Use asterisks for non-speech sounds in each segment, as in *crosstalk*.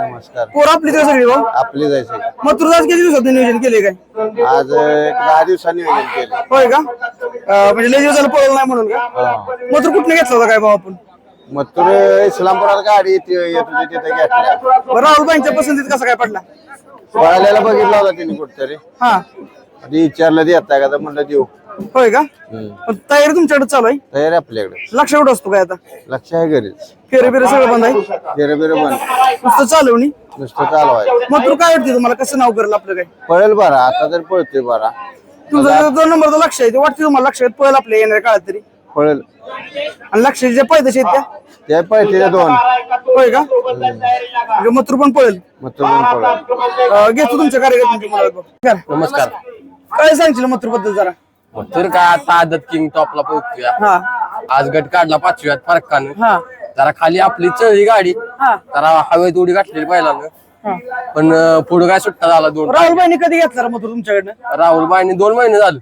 नमस्कार. पोर आपली तर सगळी भाऊ आपली जायचे मग तुझं आज किती दिवसात नियोजन केले काय? आज एक दहा दिवसांनी नियोजन केलं होय का? अं, म्हणजे लय दिवसाला पळलं नाही म्हणून का? मग तर कुठनं घेतला होता काय भाऊ आपण? मग तुर इस्लामपुरात गाडी येत येत होती तिथे घेतल्या. बरं राहुल बाईंच्या पसंतीत कसा काय पडला? पळाल्याला बघितला होता तिने कुठतरी. हा. आधी विचारलं देता का? तर म्हणलं देऊ. होय का. पण तयारी तुमच्याकडे चालू आहे? तयारी आपल्याकडे. लक्ष कुठं असतो काय आता? लक्ष आहे घरीच. फेरे बिरे सगळं बंद आहे? बिरं बिरं बंद. नुसतं चालवणी? नुसतं चालवायचं. मग तुला काय वाटते तुम्हाला? कसं नाव करेल आपलं काय? पळेल बरा. आता तर पळतोय बरा. तुमचं जो दोन नंबरचं लक्ष आहे ते वाटते तुम्हाला लक्षात पळेल आपल्या येणाऱ्या काळात तरी. पळेल. आणि लक्ष जे पाहिजे आहेत त्या? ते पळते दोन. होय का? म्हणजे मथुर पण पळेल. मग तो पण पळेल. अं, घेतो तुमच्या कार्यकर्त्यांची मुलाखत. नमस्कार. काय सांगशील मथुरबद्दल जरा? तर काय आता आदत किंग टॉपला पोहोचतोय हा. आज गट काढला पाचव्यात फरकानं. हा. जरा खाली आपली चळली गाडी. हा. जरा हवेत उडी घातलेली पहिल्यानं हा. पण पुढे काय सुट्टा झाला दोन राहुल बाईने कधी घेतला रे तुमच्याकडनं? राहुल बाईने दोन महिने झाले.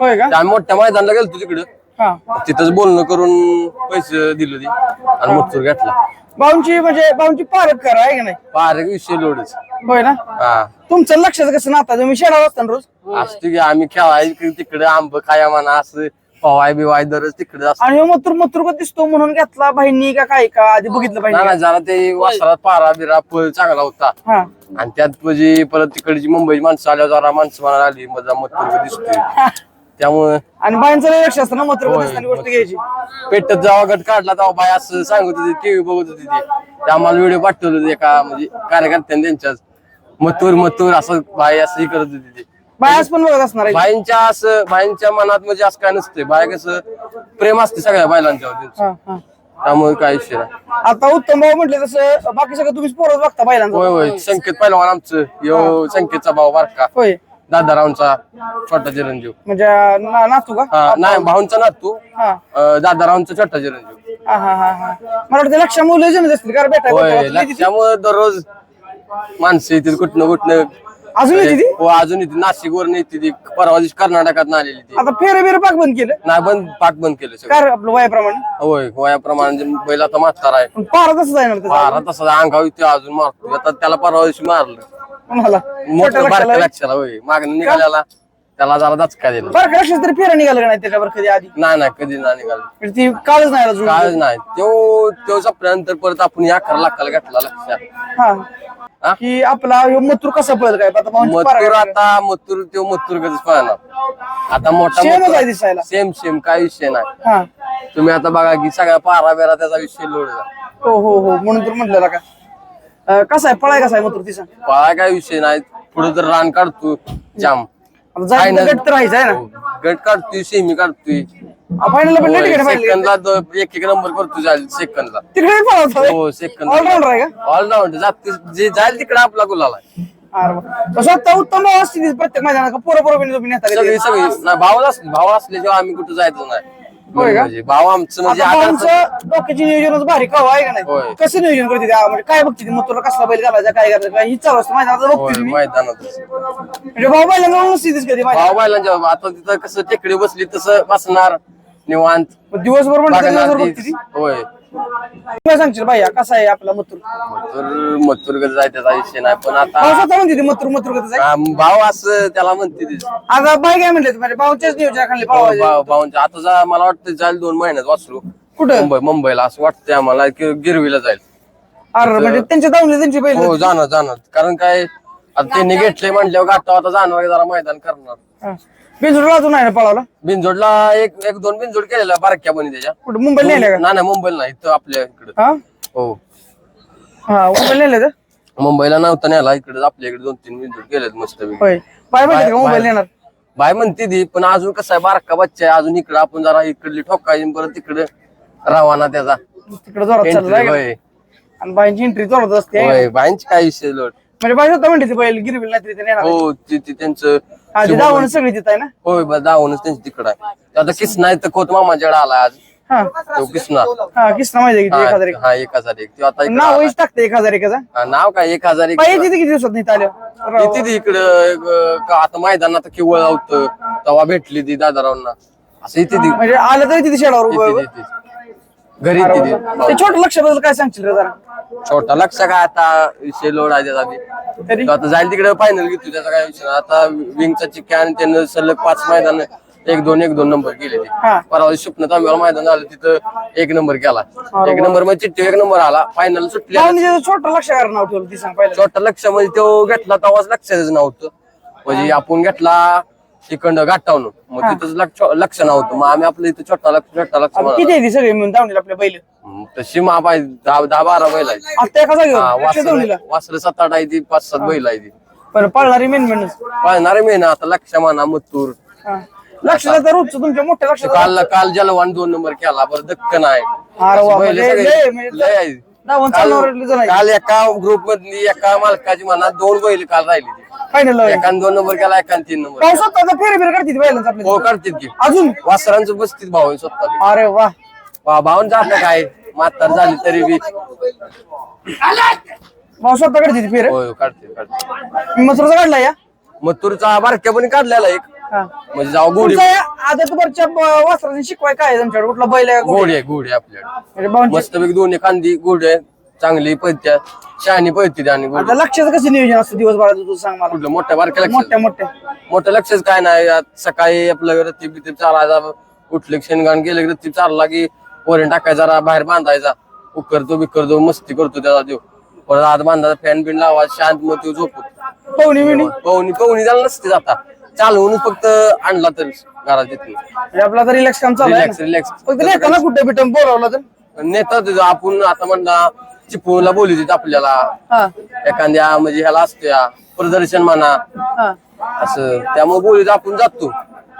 होय का? आम्ही मोठ्या मैदानाला गेलतो तिकडं. तिथंच बोलणं करून पैसे दिले ते आणि मुत्तूर घेतला. भाऊंची म्हणजे भाऊंची पारख करा आहे का नाही? पारक विषय लोडच. होय ना? हा. तुमचं लक्षात कसं नाता? तुम्ही शेणावर असता ना रोज असतो की आम्ही खेळाय तिकडे आंब खाया म्हणा असं पवाय बिवाय दरच तिकडे असतो आणि ह्यो मथुर मथुर का दिसतो म्हणून घेतला. बहिणी का काय का? आधी बघितलं ना पाहिजे. ना जरा ते वासरात पारा बिरा पळ चांगला होता. हा. आणि त्यात म्हणजे परत तिकडची मुंबई माणसं आल्यावर जरा माणसं म्हणायला आली माझा मत दिसतोय. *laughs* त्यामुळे आणि बाईंचं लय लक्ष असतं ना दिसताना गोष्ट घ्यायची. पेटत जेव्हा गट काढला तेव्हा बाय असं सांगत होते टीव्ही बघत होते ते. ते आम्हाला व्हिडिओ पाठवले होते एका म्हणजे कार्यकर्त्यांनी त्यांच्याच मथुर मथुर असं बाय असं हे करत होते ते. बायास पण बघत असणार आहे. बाईंच्या असं बाईंच्या मनात म्हणजे असं काय नसते बाय कसं प्रेम असते सगळ्या बायलांच्यावर त्यांचं. हा, हा. त्यामुळे काय विषय नाही. आता उत्तम भाऊ म्हटले तसं बाकी सगळं तुम्हीच पोरच बघता बैलांचं होय होय. संकेत पहिलवान आमचं. यो संकेतचा भाऊ बारका. होय. दादारावांचा छोटा चिरंजीव. म्हणजे ना- नातू का? हा नाही भाऊंचा नातू. हा. अं, दादारावांचा छोटा चिरंजीव. हा हा हा हा. मला वाटतं लक्ष मुलं जमत असतील कारण दररोज माणसं येतील कुठनं कुठनं. अजून येते ती? हो अजून येते. नाशिक वरून येते ती. परवा दिवशी कर्नाटकात आलेली ती. आता फेरे बिरे पाक बंद केलं? नाही बंद पाक बंद केलं सगळं. काय रे आपलं वयाप्रमाणे? होय वयाप्रमाणे जे बैल आता म्हातारा आहे. पण पारा तसं जाणार त्याचा? मारा तसा अंगावर येतो अजून मारतो आता त्याला परवा दिवशी मारलं. मोठं बारक्या लक्षाला होय. मागणं निघाल्याला त्याला जरा दचका दिला. बरं लक्षात तरी फेरा निघालं का नाही त्याच्यावर कधी आधी? नाही नाही कधी नाही निघालं. म्हणजे ती काळच नाही काय नाही. तो तो संपल्यानंतर परत आपण या अकरा लाखाला घेतला लक्षात. हा. हा? की आपला ह्यो मथुर कसा पळेल काय? आता मथुर आता मथुर तो मथुर कधीच पळणार. आता मोठा Same आहे दिसायला. सेम सेम काय विषय नाही. हा. तुम्ही आता बघा की सगळ्या पारा बेरा त्याचा विषय लोड हो हो हो. म्हणून तर म्हटलेला का? अं, कसा आहे? पळाय कसा आहे मथुर तिचा? पळा काय विषय नाही. पुढे तर रान काढतो जाम. आता जायचं तर गट तर राहायचं आहे ना? गट काढतोय सेमी काढतोय. फायनल पण लेट गेट फायनल सेकंदला दो- एक एक नंबर करतो जाईल सेकंदला तिकडे पळवतो हो ऑलराऊंडर आहे का? ऑलराऊंड जे जाईल तिकडे आपला गुलाल आहे. अरे वा. तसं आता उत्तम भाऊ असतील प्रत्येक मैदानात पोरं पोरं तुम्ही नेता सगळी सगळी. नाही भाऊ असले असल्याशिवाय आम्ही कुठं जायचं नाही. होय का? म्हणजे भाऊ आमचं म्हणजे आता आता भाऊंचं डोक्याची नियोजनच भारी कवा आहे का नाही. कसं नियोजन करते त्या म्हणजे काय बघते मग तुला कसला बैल घालायचा काय करायचं काय? ही चालू असतं होय, बघते मैदानातच म्हणजे भाऊ बैलांना नसतीच कधी. भाऊ बायलांच्या आता तिथं कसं टेकडी बसली तसं बसणार निवांत. मग दिवसभर बघणार. बघते ती? होय. काय सांगशील भैया कसा आहे आपला मथुर? मथुर मथुर कसं जाय त्याचा विषय नाही पण आता स्वतः म्हणते ती मथुर मथुर कसं आहे हा, भाऊ असं त्याला म्हणते. आता बाई काय म्हणले म्हणजे भाऊच्याच नियोजनाखाली भाऊ आहे. भाऊ- भाऊंच्या आता जा मला वाटतं जाईल दोन महिन्यात वासरू. कुठं? मुंबई मुंबईला असं वाटतंय आम्हाला की गिरवीला जाईल. अरे म्हणजे त्यांच्या दावणी त्यांची बैल हो जाणार जाणार. कारण काय आता त्यांनी घेतले म्हटल्यावर गाठा आता जाणार जरा मैदान करणार. बिनजोड अजून आहे ना पळावला बिनजोडला एक एक दोन बिनजोड केलेला बारक्या बनी त्याच्या. कुठं? मुंबईला नेले का? नाही नाही मुंबईला नाही इथं आपल्या इकडे. हा? हो. हा मुंबईला नेले तर? मुंबईला नव्हता न्यायला इकडे आपल्या इकडे दोन तीन बिनजोड केलेत मस्त होय. का मुंबईला नेणार? बाय म्हणते ती पण अजून कसं आहे बारका बच्चा आहे अजून इकडे आपण जरा इकडली ठोकायची परत तिकडे रवाना त्याचा. तिकडे जोरात Entry, चालला आहे का? होय. आणि बाईंची एंट्री जोरात असते. का? होय बायांची काय विषय लोट. म्हणजे बाई स्वतः म्हणते ती बैल गिरविल नाही ते नेणार. हो ती ती त्यांचं हा ती दावण सगळी तिथं आहे ना? होय बा दावणच त्यांची तिकडं आहे. आता किसना आहे तर खोत मामाच्याकडे आला आज. हा. तो किसना हा किसना माहिती आहे किती एक हजार एक. हा एक हजार एक. तो आता इकडं नाव आला. टाकते एक हजार एकाचा हा, नाव काय? एक हजार एक. तिथे किती दिवसात नाही आल्या? येते ती इकडं का आता मैदानात आता किवळ होतं. तेव्हा भेटली ती दादारावांना. असं येते ती. म्हणजे आलं तरी तिथे शेडावर उभं येते. घरी येते ती. ते छोटं लक्षाबद्दल काय सांगशील रे जरा? छोटा लक्ष काय आता विषय लोड आहे त्याचा बी. तरी? तो आता जाईल तिकडे फायनल घेतो त्याचा काय विषय नाही. आता विंगचा चिक्क्या आणि त्यानं सलग पाच मैदान एक दोन एक दोन नंबर केले ते हा. परवा स्वप्न तांब्यावर मैदान झालं तिथं एक नंबर केला. एक नंबरमध्ये चिठ्ठी एक नंबर आला. फायनल सुटली. छोटा लक्षावर नाव ठेवलं ती सांग पहिलं छोटा लक्ष म्हणजे तो घेतला तेव्हाच लक्षातच नव्हतं म्हणजे आपण घेतला तिकंड गाठावून मग तिथंच लक्ष नव्हतं. मग आम्ही आपलं इथं छोटा लक्ष छोटा लक्ष आता किती आहे ती सगळी मिळून दावणीला आपल्या बैल. तशी माप आहे दहा दहा बारा बैल आहे आता एका जागेवर? वासरं सात आठ आहे ती पाच सात बैल आहे ती. पण पळणारी मेन मेन पाळणारे मी ना आता लक्ष म्हणा मत्तूर लक्षात तर रोजचं तुमच्या मोठ्या लक्षात काल काल जलवान दोन नंबर केला बरं दक्कन आहे. अरे वा, बैल म्हणजे सगळे लय- म्हणजे लय आहे. धावून काल चालणारे एका ग्रुप मधली एका मालकाची म्हणा दोन बैल काल राहिली फायनल एकान दोन नंबर केला एकान तीन नंबर आता फेरे फेरे काढतील बैलांचं हो करतील की. अजून? वासरांचं बसतील भाऊ आहे स्वतः. अरे वा. भाऊन जात काय? म्हातार झाली तरी बी. पावसात काढतील फेरे. होय काढतील काढतील. मसरूचा काढला या? मथुरचा बारक्या पण काढलेला एक. हा. म्हणजे जाऊ गोडी तुमचा या ब- वासराने शिकवाय काय आहे तुमच्याकडे? कुठला बैल आहे का? गोडी आहे गोडी आहे आपल्याकडे. म्हणजे भाऊंचे- मस्तपैकी दोन्ही कांदी गोडी आहे चांगली पळत्या शहाणी पळती आणि आता लक्षाचं कसं नियोजन असतं दिवसभराचं तू सांग मला? कुठलं? मोठ्या बारक्या मोठ्या लक्ष मोठ्या मोठं लक्षच काय नाही आज सकाळी आपलं रत्तीप बितीप चालायचा उठले शेणगाण गेले रत्तीप चालला की वरण टाकायचा जरा बाहेर बांधायचा. उकरतो बिकरतो मस्ती करतो त्याचा देव. परत आत बांधायचा फॅन बिन लावायचा शांत मग तो झोपतो. पवनी बिवणी पवनी पवनी झाला नसते जाता चालवून फक्त आणला तर घरात येते म्हणजे आपला तर रिलॅक्स काम चालू आहे रिलॅक्स ना. रिलॅक्स फक्त नेताना कुठे बिटम बोलावलं तर? नेता आपण आता म्हणला चिपळूणला बोलू देत आपल्याला. हा. एखाद्या म्हणजे ह्याला असतो प्रदर्शन म्हणा. हा. असं. त्यामुळे बोलू आपण जातो.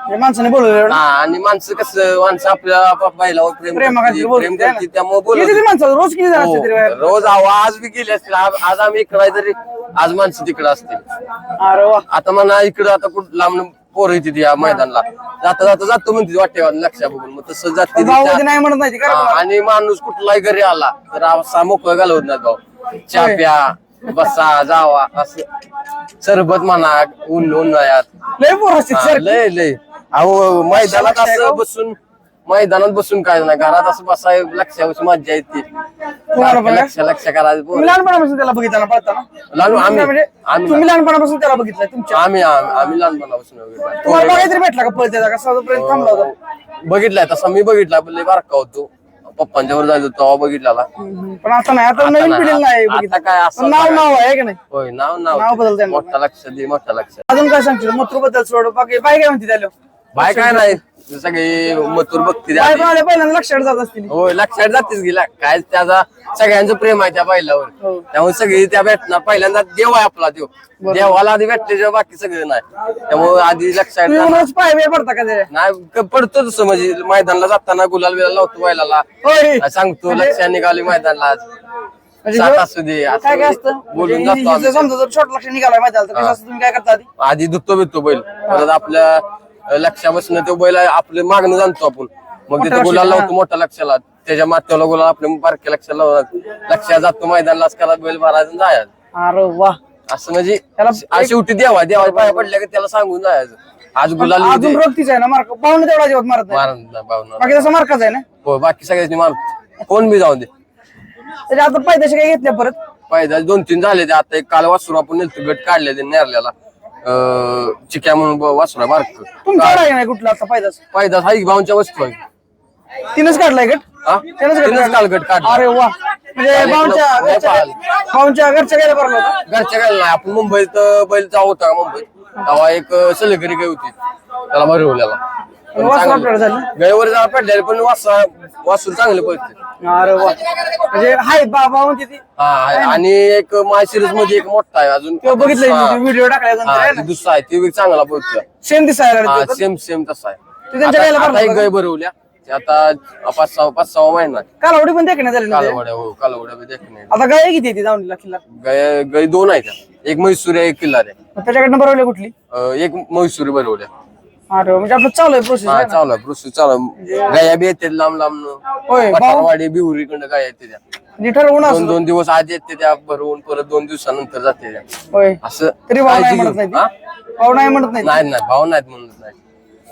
म्हणजे माणसाने बोलवलं हा आणि माणसं कसं माणसं आपल्या बायलावर प्रेम करते, प्रेम है? करते त्यामुळे किती बोलत तरी माणसं रोज किती जण असते तरी बाहेर? रोज आवाज बी गेले असतील आज आज आम्ही इकडे तरी आज माणसं तिकडे असतील. अरे वा. आता म्हणा इकडं आता कुठ लांब पोरं येते या मैदानला. जाता जाता जातो म्हणते वाटेवर लक्ष बघून. मग तसं जाते भाऊ नाही म्हणत नाही ती हा, आणि माणूस कुठलाही घरी आला तर असा मोकळं घालवत नाही भाऊ. चहा होय. प्या बसा जावा असं. सरबत म्हणा ऊन उन्हाळ्यात लय पोर असते हा, सर लय लय. अहो मैदानात लक्ष? असं बसून मैदानात बसून काय नाही घरात असं बसाय लक्षावर मज्जा येते. तुम्हाला पण लक्ष लक्ष करायचं तुम्ही लहानपणापासून त्याला बघितलं लहान आम्ही तुम्ही म्हणजे आम्ही तुम्ही लहानपणापासून त्याला बघितलं तुमच्या आम्ही आम्ही लहानपणापासून वगैरे तुम्हाला बघायला तरी भेटला का? पळते का? थांबला होता. बघितलाय तसा मी बघितला पण लय बारका होतो. पप्पांच्या वर जायचो तेव्हा बघितलेला. पण आता नाही आता नवीन नाही, पिढीला नाही आता बघितलं. काय असं पण नाव. नाव आहे का नाही? होय नाव नाव नाव बदलतंय ना. मोठा लक्ष दे मोठा लक्ष अजून काय सांगशील? मथुरबद्दल सोड बाकी बाय काय म्हणते त्याला? बाय काय नाही. सगळी मथुर बघते बाय पहिल्यांदा लक्षात जात असतील. होय लक्षात जातेच गेला. काय त्याचा सगळ्यांचं प्रेम आहे त्या हो. बैलावर त्यामुळे सगळी त्या भेटणार पहिल्यांदा देव आहे आपला देव. देवाला आधी भेटल्याशिवाय बाकी सगळं नाही. त्यामुळे आधी लक्षात तुम्ही जाणार. रोज पाय बिय पडता का त्याच्या नाही क- पडतो तसं. म्हणजे मैदानाला जाताना गुलाल बिलाल लावतो बैलाला. होय. सांगतो लक्षात निघाली मैदानाला. आज म्हणजे सात जो- असू दे असं काय काय असतं? बोलून म्हणजे जातो आम्ही. समजा जर छोट लक्ष निघाला माहिती तर कसं असतं? तुम्ही काय करता आधी? आधी धुतो बितो बैल. परत आपल्या लक्षापासून तो बैल आपले मागणं जाणतो आपण. मग तिथे गुलाल. लावतो मोठ्या लक्षाला. त्याच्या माथ्याला गुलाल आपल्या बारक्या लक्षाला लावणार लक्षात जातो मैदानाला करा बैल भरायचं जायचं. अरे वा. असं म्हणजे शेवटी देवा देवा पाया पडल्या की त्याला सांगून जायचं. आज गुलाल. अजून रोग तिचा आहे ना मार्क? पाहुणे तेवढा जेवत मारत मारत बाकी तसा मार्कच आहे ना? हो बाकी सगळ्यांनी मार. कोण बी जाऊ दे. आता पैदाशी काय घेतल्या परत. पायदा दोन तीन झाले ते आता एक काल वासरू आपण नेलतो गट काढले ते नेरल्याला. अं, चिक्या म्हणून ब- वासरू बारक तुमचा आहे नाही कुठला आता पैदास पायदा हा एक भाऊंच्या वस्तू आहे तिनच काढलाय गट? हा? गट तिनंच काल गट काढला. अरे वा. म्हणजे घरच्या घरच्या गेल्या होता? घरच्या काय नाही. आपण मुंबईत अं, बैल जाऊ होता मुंबईत? तेव्हा एक अं, सलगरी गाय होती. त्याला भरवल्याला वासरू झालं? पडलेले पण वासा वासूर चांगले पडते. अरे वा. म्हणजे हाय बाबा म्हणते ती. हा आणि एक मायसिरीजमध्ये एक मोठा आहे अजून. तो बघितलं हा. व्हिडिओ हा, दुसरा आहे ते चांगला पडतो सेम दिसायला हा. सेम सेम तसा आहे. गायला आता- एक गाय भरवल्या. ते आता पाच सहा पाच सहा महिना. कालावडी पण ना ते. कालवड्या हो कालवड्या बी देखणे आता गाय किती आहे ती दावणीला किल्ला गाय गाय दोन आहेत. एक म्हैसूर आहे एक किल्लार आहे. त्याच्याकडनं बरवली कुठली? अं, एक म्हैसूरी भरवल्या. अरे म्हणजे आपलं चालू आहे प्रोसेस हा चालू आहे प्रोसेस चालू आहे. गाया बी येते लांब लांब होय भाऊ? पठारवाडी बिहुरी कडनं गाय येते त्या. म्हणजे ठरवून दोन असं दोन दिवस आधी येते त्या भरवून परत दोन दिवसानंतर जाते त्या. होय. असं तरी भाऊ नाही काळजी म्हणत घेऊन. नाही हा? ती. भाऊ नाही म्हणत नाही नाही नाही भाव नाहीत म्हणत नाही.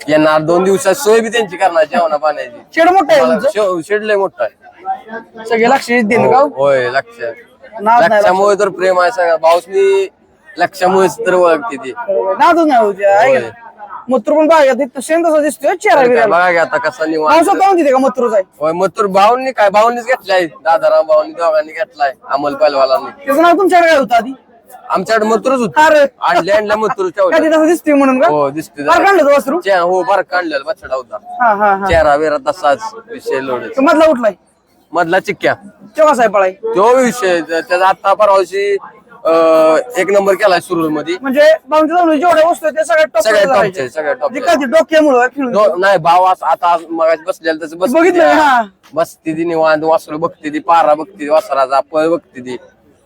येणार दोन दिवसात सोय बी त्यांची करणार जेवणा पाण्याची. शेड मोठं आहे तुमचं? शे- शेड लय मोठा आहे. सगळे लक्ष देणं का? होय लक्ष. नाद नाही लक्षामुळे तर प्रेम आहे सगळं. भाऊसनी लक्षामुळेच तर ओळखते ती. बरोबर. नादच नाही होती आहे का नाही? मथुर पण बघा सेम तसा दिसतोय चेहरा काय बिराला बघा की आता कसा निवांत स्वतः तिथे का मथुरच आहे होय मग तर भाऊंनी काय भाऊंनीच घेतलाय दादाराम भाऊंनी दोघांनी घेतलाय अमल पलवालांनी त्याचं नाव तुमच्याकडे काय होतं आधी? आमच्याकडे मथुरच होत. अरे. आणले आणल्या मथुर *laughs* काय ठेवलं. ते तसं दिसतोय म्हणून का? हो दिसते फार काढलं होतं वासरू? चे- हो बार काढलेला बछडा होता. हा हा हा. चेहरा वेरा तसाच विषय लोड तो मधला उठलाय मधला चिक्क्या. तेव्हा साहेब पळाय? तो विषय त्या- त्याचा आता परवाशी एक नंबर केलाय सुरूरमध्ये म्हणजे बाउंड्री जेवढ्या वस्तू आहेत त्या सगळ्या टॉप सगळ्या टॉपचे सगळ्या म्हणजे टॉपचे काय ते डोक्यामुळं खेळून दो- नाही भाव असं आता मग बसलेलं त्याचं बस बघितलं हा. बसती ती निवांत वासरू बघते ती पारा बघते ती वासराचा पळ बघते ती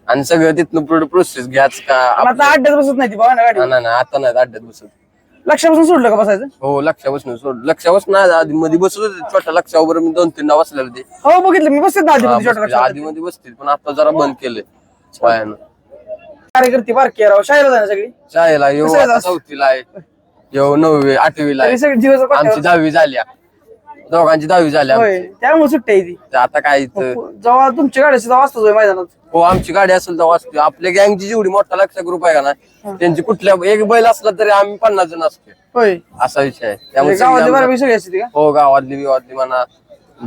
आणि सगळं तिथनं पुढे प्रोसेस घ्याच का आणि आता अड्ड्यात बसत नाही ती ना नाही, आता नाही अड्ड्यात बसत. लक्षापासून सोडलं का बसायचं? हो लक्षापासून सोड लक्षापासून आधी मध्ये बसत होते छोट्या लक्षावर मी दोन तीनदा बसलेलं ते हो बघितलं मी बसते ना आधी मध्ये आधी बसतील पण आता जरा बंद केले पायानं. कार्यकर्ती बारकी राव. शाळेला जाणार सगळी? शाळेला येऊ कसं आता? चौथीला आहे. येऊ नववी आठवीला आहे. तरी सगळी दिवस आमची दहावी झाल्या दोघांची दहावी झाल्या होय त्यामुळे सुट्टी आहे ती. तर आता काय इथं? जेव्हा तुमची गाडी असते तेव्हा असतो मैदानात. हो आमची गाडी असेल तर वाचतो आपल्या गँगची जेवढी मोठा लक्ष ग्रुप आहे का ना त्यांची कुठल्या एक बैल असला तरी आम्ही पन्नास जण असतो होय. असा विषय आहे. त्यामुळे म्हणजे गावातली सगळी बारबी सगळी असते ती का? आमच्या- हो गावातली बिवातली म्हणा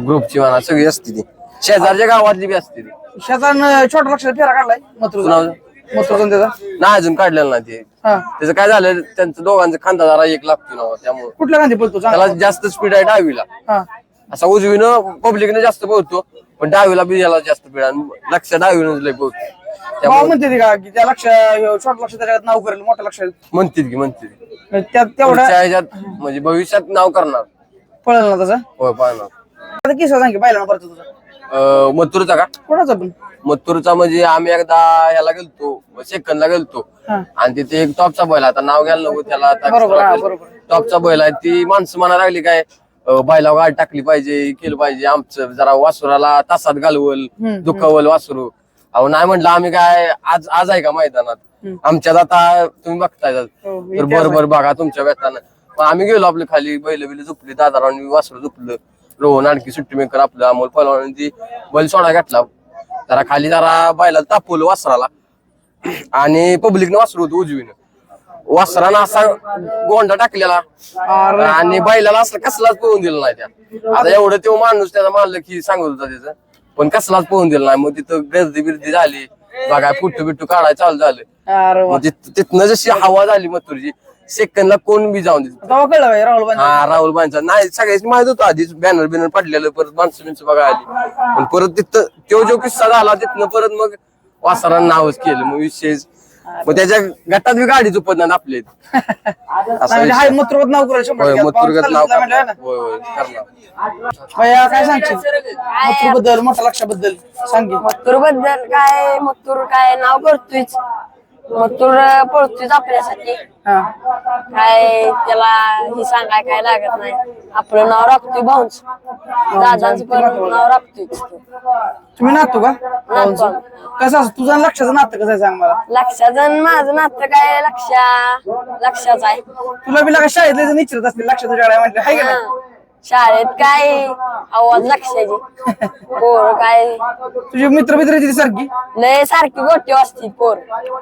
ग्रुपची म्हणा सगळी असते ती. शेजारच्या गावातली बी असते ती. शेतात छोटा लक्षात फेरा काढलाय कुणाचा? त्याचा? नाही अजून काढलेलं नाही ते. हा. त्याचं काय झालं त्यांचं दोघांचं खांदा जरा एक लागतो ना त्यामुळे. कुठल्या गांधी बोलतो त्याला जास्त स्पीड आहे डावीला. हा. असा उजवीनं पब्लिकने जास्त पोहतो पण डावीला बी याला जास्त स्पीड आणि लक्ष डावीनं लय पोहतो भाऊ त्यामुळे म्हणते ती का की त्या लक्ष छोट लक्ष त्याच्यात नाव करेल मोठं लक्ष म्हणतील की म्हणतील त्यात तेवढा पुढच्या ह्याच्यात म्हणजे भविष्यात नाव करणार. पळेल ना तसं होय पाहणार आता किस्सा सांग की पाहिला ना परत तुझा मथुरचा का? कोणाचा पण? मथुरचा म्हणजे आम्ही एकदा ह्याला गेलतो सेकंदला गेलतो. हा. आणि तिथे एक टॉपचा बैल. आता नाव घ्यायला नको त्याला बरोबर, हा, बरोबर. टॉपचा बैल आहे ती माणसं म्हणा लागली काय अं, बैलावर गाडी टाकली पाहिजे केलं पाहिजे आमचं जरा वासुराला तासात घालवल हम्म, दुखावल वासरू. अहो नाही म्हटलं आम्ही काय आज आज आहे का मैदानात? आमच्यात आता तुम्ही बघताय हो, तर बरोबर बघा तुमच्या व्यतानं मग आम्ही गेलो आपल्या खाली बैल बिल झुपली दादाराव वासरू झुपलं. रोहन आणखी सुट्टी मेकर आपलं अमोल पलवान बैल सोडा घातला. जरा खाली जरा बैला तापवलं वासराला. आणि पब्लिकने वासरू होतं उजवीनं. वासरानं असा गोंडा टाकलेला. आणि बैलाला असं कसलाच पोहून दिलं नाही त्या. आता एवढं तो माणूस त्याचा मानलं की सांगत होता त्याचं. पण कसलाच पोहून दिलं नाही. मग तिथं गर्दी बिर्दी झाली. बघा फुट्टू बिट्टू काढायला चालू झालं. मग तिथनं जशी हवा झाली मथुरची सेकंदला कोण बी जाऊन देत तेव्हा कळलं बाई राहुल हा राहुल बांचा नाही सगळ्याची माहीत होतं आधीच बॅनर बिनर पडलेलं परत माणसं बिनसं बघा आली. पण परत तिथं तो जो किस्सा झाला तिथनं परत मग वासरानं नावच केलं. मग विशेष मग त्याच्या गटात बी गाडी चुपत नाही आपले *laughs* असा म्हणजे हाय विषय. मथुरगत नाव करायचं शंभर होय टक्के. मथुरगत पाऊस नाव. होय होय करणार. काय सांगशील? मथुरबद्दल मोठ्या लक्षाबद्दल सांग की. मथुरबद्दल काय मथुर काय नाव करतोयच. मथुर पळतोयच आपल्यासाठी हा. काय त्याला ही सांगाय काय लागत नाही. आपलं नाव राखतोय भाऊंच. दादांचं पण नाव राखतोयच तुम्ही नातू का? भाऊंचं? कसं असं तुझं आणि लक्षाचं नातं कसं आहे सांग मला? लक्षाचं माझं नातं काय? लक्षा. लक्षाच आहे. तुला बी लागा शाळेतले जण इच्छित असतील लक्षाचं शाळा म्हटलं. हाय का नाही? हं. शाळेत काय आवाज लक्षाची पोर काय? तुझे मित्र मित्र तिथे सारखी? लय सारखी गोटी असती पोर.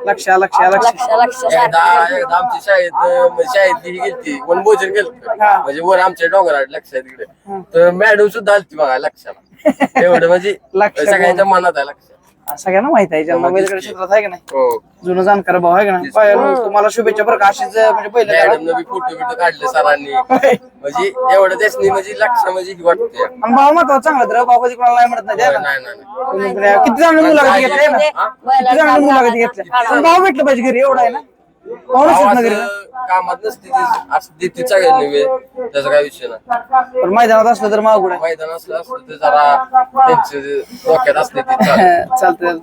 लक्ष लक्ष लक्ष. लक्ष लक्ष एकदा सारखी. एकदा आमच्या शाळेत अं, ही गेलती वनभोजन गेलं हा. म्हणजे वर आमच्या डोंगरात लक्षात तिकडे. तर मॅडम सुद्धा आलती बघा लक्षाला. *laughs* एवढं म्हणजे लक्ष सगळ्यांच्या मनात आहे लक्ष. सगळ्यांना माहीत आहे ज्यांना बैलगाडी क्षेत्रात आहे का नाही? हो. जुनं जाणकार भाऊ आहे का नाही? पाहिलं, तुम्हाला शुभेच्छा बरं का अशीच म्हणजे पहिलं मॅडम बी फोटो बिटो काढले सरांनी. म्हणजे एवढं त्यासनी म्हणजे लक्ष म्हणजे ही वाटते. आणि भाऊ मात्र चांगला तर कधी कोणाला नाही म्हणत नाही किती जण मुलाखती घेतल्या ना? किती जण मुलाखती घेतल्या आणि भाऊ भेटलं पाहिजे घरी एवढा आहे ना? भाऊ नसेल ना घरी गावाचं कामात नसते ती असं देते सगळ्यांनी वेळ त्याचा काय विषय नाही. पण मैदानात असलं तर मागूड आहे मैदान असलं असलं तर जरा त्यांचे डोक्यात असले ते *laughs* चालतंय.